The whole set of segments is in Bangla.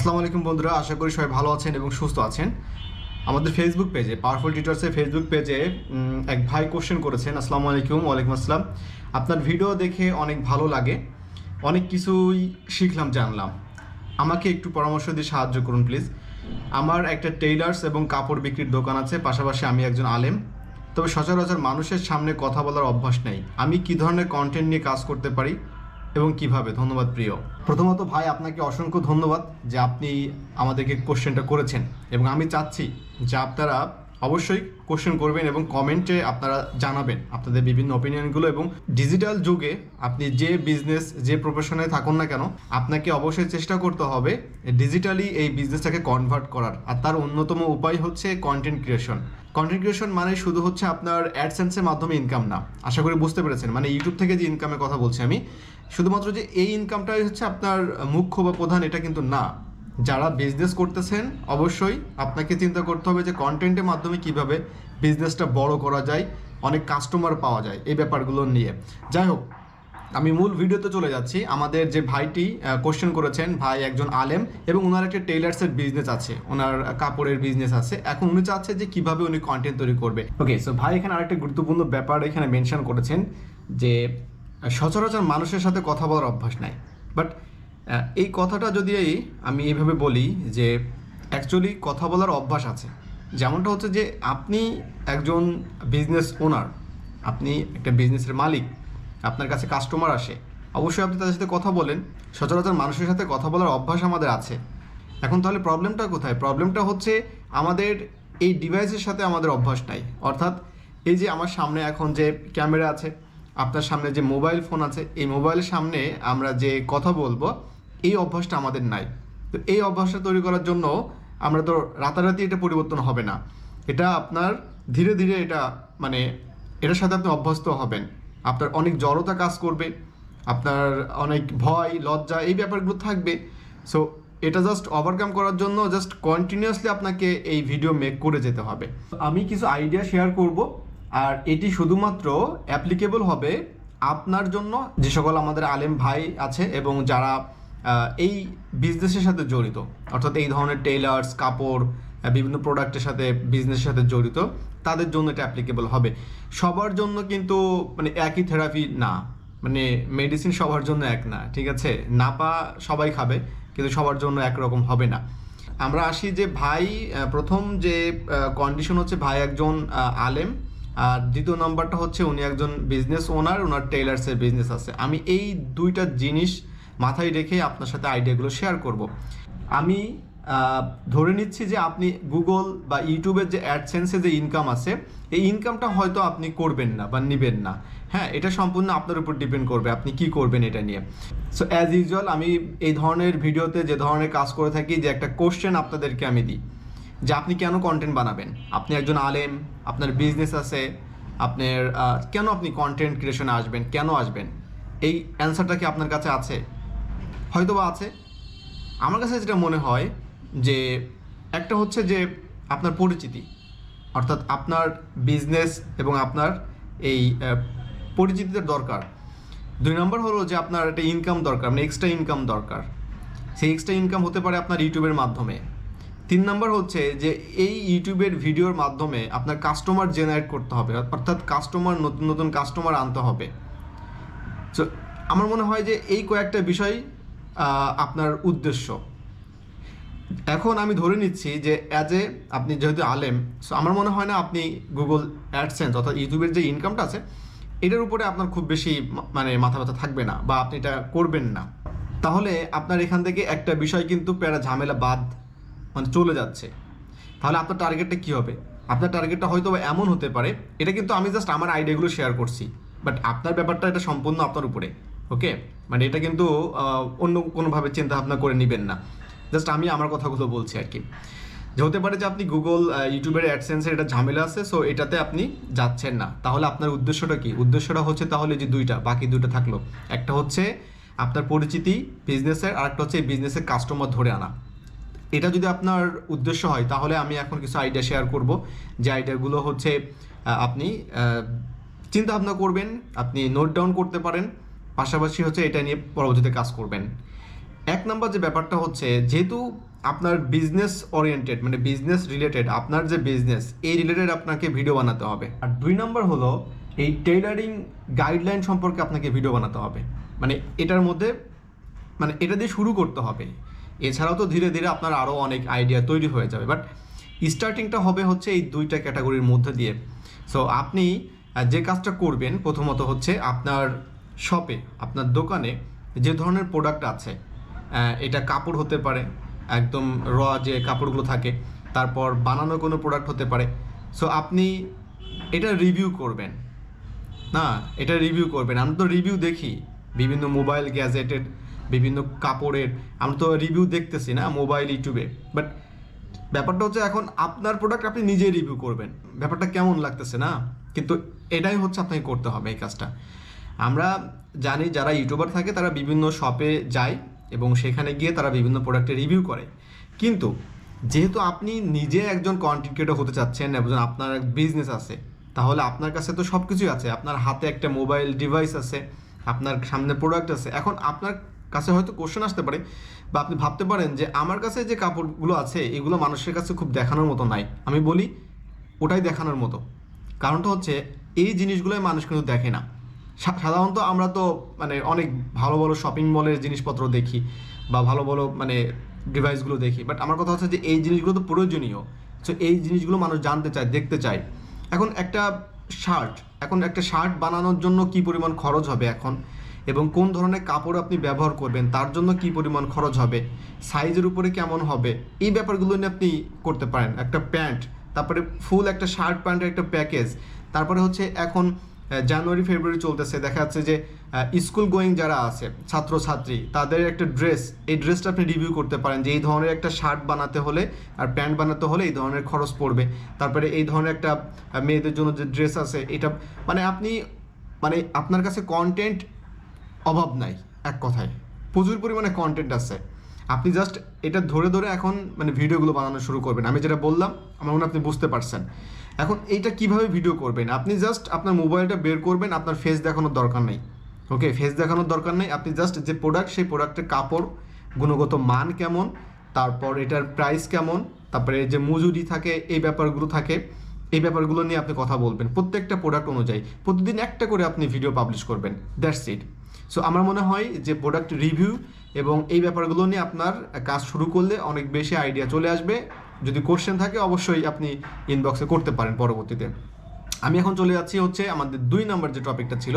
আসসালামু আলাইকুম বন্ধুরা, আশা করি সবাই ভালো আছেন এবং সুস্থ আছেন। আমাদের ফেসবুক পেজে পাওয়ারফুল টিচার্সের ফেসবুক পেজে এক ভাই কোশ্চেন করেছেন, আসসালামু আলাইকুম, ওয়ালাইকুম আসসালাম। আপনার ভিডিও দেখে অনেক ভালো লাগে, অনেক কিছুই শিখলাম, জানলাম। আমাকে একটু পরামর্শ দিয়ে সাহায্য করুন প্লিজ আমার একটা টেইলার্স এবং কাপড় বিক্রির দোকান আছে, পাশাপাশি আমি একজন আলেম। তবে সচরাচর মানুষের সামনে কথা বলার অভ্যাস নেই। আমি কি ধরনের কন্টেন্ট নিয়ে কাজ করতে পারি? এবং কীভাবে? ধন্যবাদ প্রিয়। প্রথমত ভাই, আপনাকে অসংখ্য ধন্যবাদ যে আপনি আমাদেরকে কোশ্চেনটা করেছেন এবং আমি চাচ্ছি যে আপনারা অবশ্যই কোশ্চেন করবেন এবং কমেন্টে আপনারা জানাবেন আপনাদের বিভিন্ন অপিনিয়নগুলো এবং ডিজিটাল যুগে আপনি যে বিজনেস যে প্রফেশনে থাকুন না কেন, আপনাকে অবশ্যই চেষ্টা করতে হবে ডিজিটালি এই বিজনেসটাকে কনভার্ট করার। আর তার অন্যতম উপায় হচ্ছে কন্টেন্ট ক্রিয়েশন কন্টেন্ট ক্রিয়েশন মানে শুধু হচ্ছে আপনার অ্যাডসেন্সের মাধ্যমে ইনকাম না। আশা করি বুঝতে পেরেছেন। মানে ইউটিউব থেকে যে ইনকামের কথা বলছি আমি, শুধুমাত্র যে এই ইনকামটাই হচ্ছে আপনার মুখ্য বা প্রধান, এটা কিন্তু না। যারা বিজনেস করতেছেন, অবশ্যই আপনাকে চিন্তা করতে হবে যে কন্টেন্টের মাধ্যমে কীভাবে বিজনেসটা বড় করা যায়, অনেক কাস্টমার পাওয়া যায় এই ব্যাপারগুলো নিয়ে। যাই হোক, আমি মূল ভিডিওতে চলে যাচ্ছি। আমাদের যে ভাইটি কোশ্চেন করেছেন, ভাই একজন আলেম এবং ওনার একটা টেইলার্সের বিজনেস আছে ওনার কাপড়ের বিজনেস আছে। এখন উনি চাচ্ছে যে কীভাবে উনি কন্টেন্ট তৈরি করবে। ওকে সো ভাই এখানে আরেকটা গুরুত্বপূর্ণ ব্যাপার এখানে মেনশন করেছেন যে সচরাচর মানুষের সাথে কথা বলার অভ্যাস নাই। বাট এই কথাটা যদি আমি এইভাবে বলি যে অ্যাকচুয়ালি কথা বলার অভ্যাস আছে। যেমনটা হচ্ছে যে আপনি একজন বিজনেস ওনার আপনি একটা বিজনেসের মালিক, আপনার কাছে কাস্টমার আসে, অবশ্যই আপনি তাদের সাথে কথা বলেন, সচরাচর মানুষের সাথে কথা বলার অভ্যাস আমাদের আছে। এখন তাহলে প্রবলেমটা কোথায়? প্রবলেমটা হচ্ছে আমাদের এই ডিভাইসের সাথে আমাদের অভ্যাস নাই। অর্থাৎ এই যে আমার সামনে এখন যে ক্যামেরা আছে, আপনার সামনে যে মোবাইল ফোন আছে, এই মোবাইলের সামনে আমরা যে কথা বলব এই অভ্যাসটা আমাদের নাই। তো এই অভ্যাসটা তৈরি করার জন্য আমরা তো রাতারাতি এটা পরিবর্তন হবে না। এটা আপনার ধীরে ধীরে এটা মানে এটার সাথে আপনি অভ্যস্ত হবেন। আপনার অনেক জড়তা কাজ করবে, আপনার অনেক ভয়, লজ্জা এই ব্যাপারগুলো থাকবে। সো এটা জাস্ট ওভারকাম করার জন্য জাস্ট কন্টিনিউয়াসলি আপনাকে এই ভিডিও মেক করে যেতে হবে। আমি কিছু আইডিয়া শেয়ার করব, আর এটি শুধুমাত্র অ্যাপ্লিকেবল হবে আপনার জন্য। যে সকল আমাদের আলেম ভাই আছে এবং যারা এই বিজনেসের সাথে জড়িত। অর্থাৎ এই ধরনের টেইলার্স কাপড় বিভিন্ন প্রোডাক্টের সাথে বিজনেসের সাথে জড়িত, তাদের জন্য এটা অ্যাপ্লিকেবল হবে। সবার জন্য কিন্তু মানে একই থেরাপি না। মানে মেডিসিন সবার জন্য এক না, ঠিক আছে? নাপা সবাই খাবে, কিন্তু সবার জন্য একরকম হবে না। আমরা আসি যে ভাই প্রথম যে কন্ডিশন হচ্ছে ভাই একজন আলেম, আর দ্বিতীয় নাম্বারটা হচ্ছে উনি একজন বিজনেস ওনার ওনার টেইলার্সের বিজনেস আছে। আমি এই দুইটা জিনিস মাথায় রেখে আপনার সাথে আইডিয়াগুলো শেয়ার করব। আমি ধরে নিচ্ছি যে আপনি গুগল বা ইউটিউবের যে অ্যাডসেন্সে যে ইনকাম আছে, এই ইনকামটা হয়তো আপনি করবেন না বা নেবেন না। হ্যাঁ এটা সম্পূর্ণ আপনার উপর ডিপেন্ড করবে আপনি কি করবেন এটা নিয়ে। সো অ্যাজ ইউজুয়াল আমি এই ধরনের ভিডিওতে যে ধরনের কাজ করে থাকি, যে একটা কোশ্চেন আপনাদেরকে আমি দিই। যে আপনি কেন কন্টেন্ট বানাবেন? আপনি একজন আলেম, আপনার বিজনেস আছে, আপনার কেন আপনি কন্টেন্ট ক্রিয়েশনে আসবেন, কেন আসবেন? এই অ্যান্সারটা কি আপনার কাছে আছে? হয়তো বা আছে। আমার কাছে যেটা মনে হয় যে একটা হচ্ছে যে আপনার পরিচিতি অর্থাৎ আপনার বিজনেস এবং আপনার এই আহ, পরিচিতির দরকার। দুই নম্বর হলো যে আপনার একটা ইনকাম দরকার মানে এক্সট্রা ইনকাম দরকার। সেই এক্সট্রা ইনকাম হতে পারে আপনার ইউটিউবের মাধ্যমে। তিন নম্বর হচ্ছে যে এই ইউটিউবের ভিডিওর মাধ্যমে আপনার কাস্টমার জেনারেট করতে হবে অর্থাৎ কাস্টমার নতুন নতুন কাস্টমার আনতে হবে। সো আমার মনে হয় যে এই কয়েকটা বিষয় আপনার উদ্দেশ্য। এখন আমি ধরে নিচ্ছি যে অ্যাজ এ আপনি যেহেতু আলেম সো আমার মনে হয় না আপনি গুগল অ্যাডসেন্স অর্থাৎ ইউটিউবের যে ইনকামটা আছে, এটার উপরে আপনার খুব বেশি মানে মাথা ব্যথা থাকবে না বা আপনি এটা করবেন না। তাহলে আপনার এখান থেকে একটা বিষয় কিন্তু প্যারা ঝামেলা বাদ মানে চলে যাচ্ছে। তাহলে আপনার টার্গেটটা কী হবে? আপনার টার্গেটটা হয়তো এমন হতে পারে, এটা কিন্তু আমি জাস্ট আমার আইডিয়াগুলো শেয়ার করছি বাট আপনার ব্যাপারটা এটা সম্পূর্ণ আপনার উপরে। ওকে? মানে এটা কিন্তু অন্য কোনোভাবে চিন্তা ভাবনা করে নেবেন না। জাস্ট আমি আমার কথাগুলো বলছি আর কি। যে হতে পারে যে আপনি গুগল ইউটিউবের অ্যাডসেন্সের এটা ঝামেলা আছে সো এটাতে আপনি যাচ্ছেন না। তাহলে আপনার উদ্দেশ্যটা কি? উদ্দেশ্যটা হচ্ছে তাহলে যে দুইটা, বাকি দুইটা থাকল। একটা হচ্ছে আপনার পরিচিতি বিজনেসের আর একটা হচ্ছে বিজনেসের কাস্টমার ধরে আনা। এটা যদি আপনার উদ্দেশ্য হয়, তাহলে আমি এখন কিছু আইডিয়া শেয়ার করব। যে আইডিয়াগুলো হচ্ছে আপনি চিন্তা ভাবনা করবেন, আপনি নোট ডাউন করতে পারেন। পাশাপাশি হচ্ছে এটা নিয়ে পরবর্তীতে কাজ করবেন। এক নম্বর যে ব্যাপারটা হচ্ছে, যেহেতু আপনার বিজনেস ওরিয়েন্টেড মানে বিজনেস রিলেটেড আপনার যে বিজনেস এই রিলেটেড আপনাকে ভিডিও বানাতে হবে। আর দুই নম্বর হলো, এই টেইলারিং গাইডলাইন সম্পর্কে আপনাকে ভিডিও বানাতে হবে। মানে এটার মধ্যে মানে এটা দিয়ে শুরু করতে হবে। এছাড়াও তো ধীরে ধীরে আপনার আরও অনেক আইডিয়া তৈরি হয়ে যাবে। বাট স্টার্টিংটা হবে হচ্ছে এই দুইটা ক্যাটাগরির মধ্যে দিয়ে। সো আপনি যে কাজটা করবেন, প্রথমত হচ্ছে আপনার শপে, আপনার দোকানে যে ধরনের প্রোডাক্ট আছে এটা কাপড় হতে পারে, একদম র যে কাপড়গুলো থাকে, তারপর বানানো কোনো প্রোডাক্ট হতে পারে। সো আপনি এটা রিভিউ করবেন। না, এটা রিভিউ করবেন। আমি তো রিভিউ দেখি, বিভিন্ন মোবাইল গ্যাজেটের বিভিন্ন কাপড়ের আমি তো রিভিউ দেখতেছি না মোবাইল ইউটিউবে বাট ব্যাপারটা হচ্ছে এখন আপনার প্রোডাক্ট আপনি নিজেই রিভিউ করবেন। ব্যাপারটা কেমন লাগতেছে না? কিন্তু এটাই হচ্ছে আপনাকে করতে হবে এই কাজটা। আমরা জানি যারা ইউটিউবার থাকে তারা বিভিন্ন শপে যায় এবং সেখানে গিয়ে তারা বিভিন্ন প্রোডাক্টের রিভিউ করে। কিন্তু যেহেতু আপনি নিজে একজন কন্টেন্ট ক্রিয়েটর হতে চাচ্ছেন এবং আপনার বিজনেস আছে, তাহলে আপনার কাছে তো সব কিছুই আছে। আপনার হাতে একটা মোবাইল ডিভাইস আছে, আপনার সামনে প্রোডাক্ট আছে। এখন আপনার কাছে হয়তো কোশ্চেন আসতে পারে বা আপনি ভাবতে পারেন যে আমার কাছে যে কাপড়গুলো আছে, এগুলো মানুষের কাছে খুব দেখানোর মতো নাই। আমি বলি, ওটাই দেখানোর মতো। কারণটা হচ্ছে, এই জিনিসগুলোই মানুষ কিন্তু দেখে না। সাধারণত আমরা তো মানে অনেক ভালো ভালো শপিং মলের জিনিসপত্র দেখি বা ভালো ভালো মানে ডিভাইসগুলো দেখি বাট আমার কথা হচ্ছে যে এই জিনিসগুলো তো প্রয়োজনীয়। সো এই জিনিসগুলো মানুষ জানতে চায়, দেখতে চায়। এখন একটা শার্ট এখন একটা শার্ট বানানোর জন্য কি পরিমাণ খরচ হবে এখন? এবং কোন ধরনের কাপড় আপনি ব্যবহার করবেন, তার জন্য কি পরিমাণ খরচ হবে? সাইজের উপরে কেমন হবে? এই ব্যাপারগুলো নিয়ে আপনি করতে পারেন। একটা প্যান্ট, তারপরে ফুল একটা শার্ট প্যান্টের একটা প্যাকেজ তারপরে হচ্ছে এখন জানুয়ারি, ফেব্রুয়ারি চলতেছে। দেখা যাচ্ছে যে স্কুল গোয়িং যারা আছে ছাত্র ছাত্রী তাদের একটা ড্রেস এই ড্রেসটা আপনি রিভিউ করতে পারেন যে এই ধরনের একটা শার্ট বানাতে হলে আর প্যান্ট বানাতে হলে এই ধরনের খরচ পড়বে। তারপরে এই ধরনের একটা মেয়েদের জন্য যে ড্রেস আছে, এটা মানে আপনি মানে আপনার কাছে কন্টেন্ট অভাব নাই, এক কথায়। প্রচুর পরিমাণে কন্টেন্ট আছে। আপনি জাস্ট এটা ধরে ধরে এখন মানে ভিডিওগুলো বানানো শুরু করবেন। আমি যেটা বললাম, আমার মনে আপনি বুঝতে পারছেন। এখন এইটা কীভাবে ভিডিও করবেন? আপনি জাস্ট আপনার মোবাইলটা বের করবেন, আপনার ফেস দেখানোর দরকার নেই। ওকে ফেস দেখানোর দরকার নেই। আপনি জাস্ট যে প্রোডাক্ট সেই প্রোডাক্টের কাপড়, গুণগত মান কেমন, তারপর এটার প্রাইস কেমন, তারপরে যে মজুরি থাকে, এই ব্যাপারগুলো থাকে, এই ব্যাপারগুলো নিয়ে আপনি কথা বলবেন। প্রত্যেকটা প্রোডাক্ট অনুযায়ী। প্রতিদিন একটা করে আপনি ভিডিও পাবলিশ করবেন। দ্যাটস ইট সো আমার মনে হয় যে প্রোডাক্ট রিভিউ এবং এই ব্যাপারগুলো নিয়ে আপনার কাজ শুরু করলে অনেক বেশি আইডিয়া চলে আসবে। যদি কোশ্চেন থাকে, অবশ্যই আপনি ইনবক্সে করতে পারেন পরবর্তীতে। আমি এখন চলে যাচ্ছি হচ্ছে আমাদের দুই নম্বর যে টপিকটা ছিল,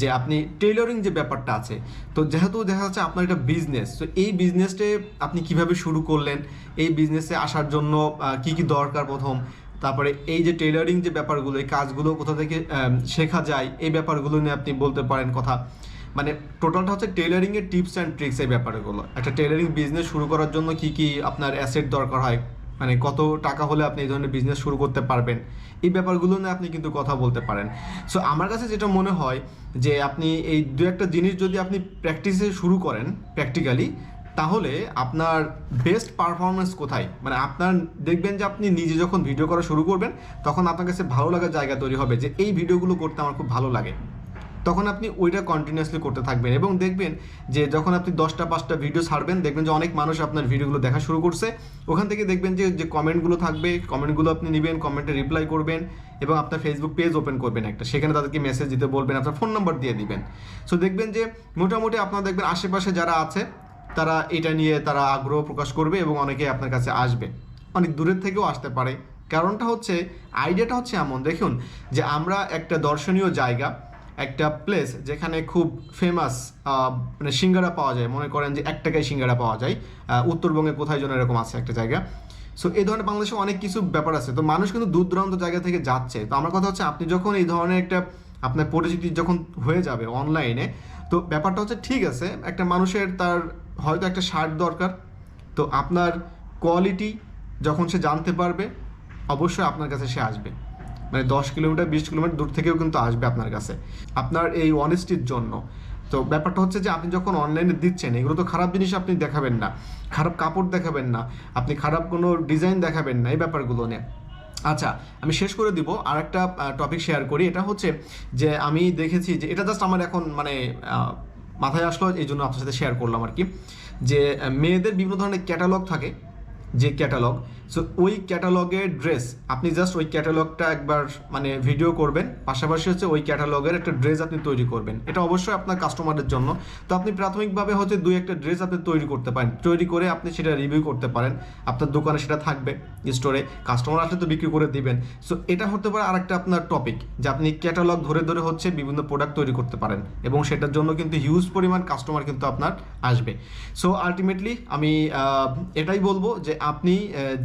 যে আপনি টেইলরিং যে ব্যাপারটা আছে। তো যেহেতু দেখা যাচ্ছে আপনার এটা বিজনেস তো এই বিজনেসটে আপনি কীভাবে শুরু করলেন? এই বিজনেসে আসার জন্য কি কি দরকার প্রথম? তারপরে এই যে টেইলরিং যে ব্যাপারগুলো, এই কাজগুলো কোথা থেকে শেখা যায়, এই ব্যাপারগুলো নিয়ে আপনি বলতে পারেন কথা। মানে টোটালটা হচ্ছে টেইলারিং এর টিপস অ্যান্ড ট্রিক্স এই ব্যাপারগুলো। একটা টেইলারিং বিজনেস শুরু করার জন্য কি কি আপনার অ্যাসেট দরকার হয়? মানে কত টাকা হলে আপনি এই ধরনের বিজনেস শুরু করতে পারবেন, এই ব্যাপারগুলো নিয়ে আপনি কিন্তু কথা বলতে পারেন। সো আমার কাছে যেটা মনে হয় যে আপনি এই দু একটা জিনিস যদি আপনি প্র্যাকটিসে শুরু করেন প্র্যাকটিক্যালি তাহলে আপনার বেস্ট পারফরমেন্স কোথায়? মানে আপনার দেখবেন যে আপনি নিজে যখন ভিডিও করা শুরু করবেন, তখন আপনার কাছে ভালো লাগার জায়গা তৈরি হবে যে এই ভিডিওগুলো করতে আমার খুব ভালো লাগে। তখন আপনি ওইটা কন্টিনিউয়াসলি করতে থাকবেন এবং দেখবেন যে যখন আপনি দশটা, পাঁচটা ভিডিও ছাড়বেন, দেখবেন যে অনেক মানুষ আপনার ভিডিওগুলো দেখা শুরু করছে। ওখান থেকে দেখবেন যে যে কমেন্টগুলো থাকবে কমেন্টগুলো আপনি নেবেন কমেন্টে রিপ্লাই করবেন এবং আপনার ফেসবুক পেজ ওপেন করবেন একটা। সেখানে তাদেরকে মেসেজ দিতে বলবেন, আপনার ফোন নাম্বার দিয়ে দিবেন। সো দেখবেন যে মোটামুটি আপনার দেখবেন আশেপাশে যারা আছে, তারা এটা নিয়ে তারা আগ্রহ প্রকাশ করবে এবং অনেকে আপনার কাছে আসবে। অনেক দূরের থেকেও আসতে পারে। কারণটা হচ্ছে আইডিয়াটা হচ্ছে এমন। দেখুন, যে আমরা একটা দর্শনীয় জায়গা একটা প্লেস যেখানে খুব ফেমাস মানে সিঙ্গারা পাওয়া যায়। মনে করেন যে এক টাকায় সিঙ্গারা পাওয়া যায়। উত্তরবঙ্গে কোথায় যেন এরকম আছে একটা জায়গা। সো এই ধরনের বাংলাদেশে অনেক কিছু ব্যাপার আছে। তো মানুষ কিন্তু দূর দূরান্ত জায়গা থেকে যাচ্ছে। তো আমার কথা হচ্ছে, আপনি যখন এই ধরনের একটা আপনার পরিচিতি যখন হয়ে যাবে অনলাইনে তো ব্যাপারটা হচ্ছে ঠিক আছে, একটা মানুষের তার হয়তো একটা শার্ট দরকার। তো আপনার কোয়ালিটি যখন সে জানতে পারবে, অবশ্যই আপনার কাছে সে আসবে। মানে দশ কিলোমিটার, বিশ কিলোমিটার দূর থেকেও কিন্তু আসবে আপনার কাছে। আপনার এই অনেস্টির জন্য। তো ব্যাপারটা হচ্ছে যে আপনি যখন অনলাইনে দিচ্ছেন, এগুলো তো খারাপ জিনিস আপনি দেখাবেন না। খারাপ কাপড় দেখাবেন না। আপনি খারাপ কোনো ডিজাইন দেখাবেন না, এই ব্যাপারগুলো নিয়ে। আচ্ছা আমি শেষ করে দিব। আর একটা টপিক শেয়ার করি। এটা হচ্ছে যে আমি দেখেছি যে, এটা জাস্ট আমার এখন মানে মাথায় আসলো, এই জন্য আপনার সাথে শেয়ার করলাম আর কি। যে মেয়েদের বিভিন্ন ধরনের ক্যাটালগ থাকে। যে ক্যাটালগ সো ওই ক্যাটালগের ড্রেস আপনি জাস্ট ওই ক্যাটালগটা একবার মানে ভিডিও করবেন, পাশাপাশি হচ্ছে ওই ক্যাটালগের একটা ড্রেস আপনি তৈরি করবেন। এটা অবশ্যই আপনার কাস্টমারের জন্য। তো আপনি প্রাথমিকভাবে হচ্ছে দুই একটা ড্রেস আপনি তৈরি করতে পারেন। তৈরি করে আপনি সেটা রিভিউ করতে পারেন। আপনার দোকানে সেটা থাকবে স্টোরে কাস্টমার আসলে তো বিক্রি করে দিবেন। সো এটা হতে পারে আরেকটা আপনার টপিক যে আপনি ক্যাটালগ ধরে ধরে হচ্ছে বিভিন্ন প্রোডাক্ট তৈরি করতে পারেন এবং সেটার জন্য কিন্তু হিউজ পরিমাণ কাস্টমার কিন্তু আপনার আসবে। সো আলটিমেটলি আমি এটাই বলব যে আপনি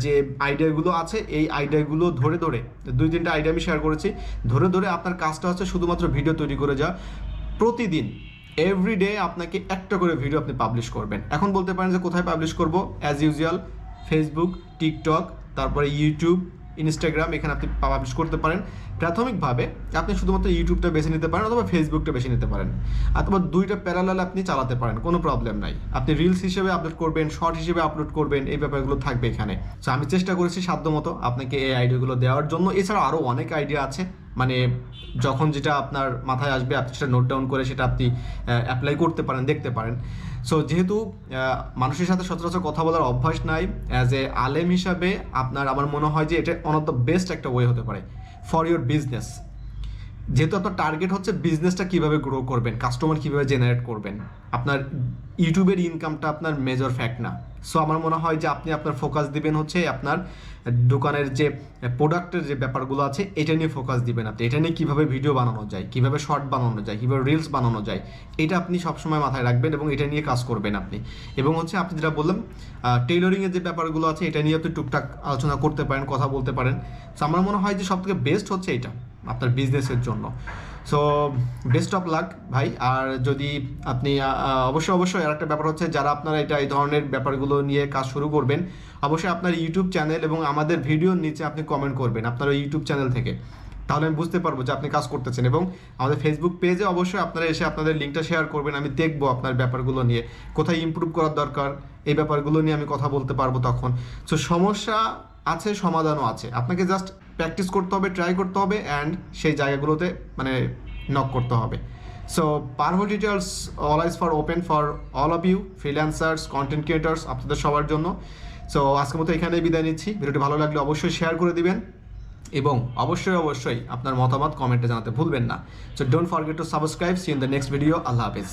যে আইডিয়াগুলো আছে, এই আইডিয়াগুলো ধরে ধরে, দুই তিনটা আইডিয়া আমি শেয়ার করেছি, ধরে ধরে আপনার কাজটা হচ্ছে শুধুমাত্র ভিডিও তৈরি করে যা প্রতিদিন এভরিডে আপনাকে একটা করে ভিডিও আপনি পাবলিশ করবেন। এখন বলতে পারেন যে কোথায় পাবলিশ করব? অ্যাজ ইউজুয়াল ফেসবুক টিকটক তারপরে ইউটিউব ইনস্টাগ্রাম এখানে আপনি পাবলিশ করতে পারেন। প্রাথমিকভাবে আপনি শুধুমাত্র ইউটিউবটা বেছে নিতে পারেন অথবা ফেসবুকটা বেছে নিতে পারেন। অথবা দুইটা প্যারালাল আপনি চালাতে পারেন, কোনো প্রবলেম নাই। আপনি রিলস হিসেবে আপলোড করবেন শর্ট হিসেবে আপলোড করবেন, এই ব্যাপারগুলো থাকবে এখানে। সো আমি চেষ্টা করেছি সাধ্যমতো আপনাকে এই আইডিয়াগুলো দেওয়ার জন্য। এছাড়া আরও অনেক আইডিয়া আছে। মানে যখন যেটা আপনার মাথায় আসবে, আপনি সেটা নোট ডাউন করে সেটা আপনি অ্যাপ্লাই করতে পারেন, দেখতে পারেন। সো যেহেতু মানুষের সাথে সচরাচর কথা বলার অভ্যাস নাই অ্যাজ এ আলেম হিসাবে আপনার, আমার মনে হয় যে এটা অন অফ দ্য বেস্ট একটা ওয়ে হতে পারে ফর ইউর বিজনেস যেহেতু আপনার টার্গেট হচ্ছে বিজনেসটা কীভাবে গ্রো করবেন কাস্টমার কীভাবে জেনারেট করবেন, আপনার ইউটিউবের ইনকামটা আপনার মেজর ফ্যাক্ট না। সো আমার মনে হয় যে আপনি আপনার ফোকাস দিবেন হচ্ছে আপনার দোকানের যে প্রোডাক্টের যে ব্যাপারগুলো আছে, এটা নিয়ে ফোকাস দিবেন আপনি। এটা নিয়ে কীভাবে ভিডিও বানানো যায়, কীভাবে শর্ট বানানো যায়, কীভাবে রিলস বানানো যায়, এটা আপনি সবসময় মাথায় রাখবেন এবং এটা নিয়ে কাজ করবেন আপনি। এবং হচ্ছে আপনি যেটা বললাম টেইলরিংয়ের যে ব্যাপারগুলো আছে, এটা নিয়ে আপনি টুকটাক আলোচনা করতে পারেন, কথা বলতে পারেন। সো আমার মনে হয় যে সবথেকে বেস্ট হচ্ছে এটা, আপনার বিজনেসের জন্য। সো বেস্ট অফ লাক ভাই। আর যদি আপনি অবশ্যই অবশ্যই আর একটা ব্যাপার হচ্ছে, যারা আপনারা এটা, এই ধরনের ব্যাপারগুলো নিয়ে কাজ শুরু করবেন, অবশ্যই আপনার ইউটিউব চ্যানেল এবং আমাদের ভিডিওর নিচে আপনি কমেন্ট করবেন, আপনার ইউটিউব চ্যানেল থেকে। তাহলে আমি বুঝতে পারব যে আপনি কাজ করতেছেন এবং আমাদের ফেসবুক পেজে অবশ্যই আপনারা এসে আপনাদের লিঙ্কটা শেয়ার করবেন, আমি দেখব আপনার ব্যাপারগুলো নিয়ে। কোথায় ইমপ্রুভ করার দরকার, এই ব্যাপারগুলো নিয়ে আমি কথা বলতে পারব তখন। সো সমস্যা আছে, সমাধানও আছে। আপনাকে জাস্ট প্র্যাকটিস করতে হবে ট্রাই করতে হবে অ্যান্ড সেই জায়গাগুলোতে মানে নক করতে হবে। So parvo details always for open for all of you freelancers content creators আপনাদের সবার জন্য। সো আজকের মতো এখানেই বিদায় নিচ্ছি। ভিডিওটি ভালো লাগলে অবশ্যই শেয়ার করে দিবেন। এবং অবশ্যই অবশ্যই আপনার মতামত কমেন্টে জানাতে ভুলবেন না। So don't forget to subscribe see in the next video Allah Hafiz.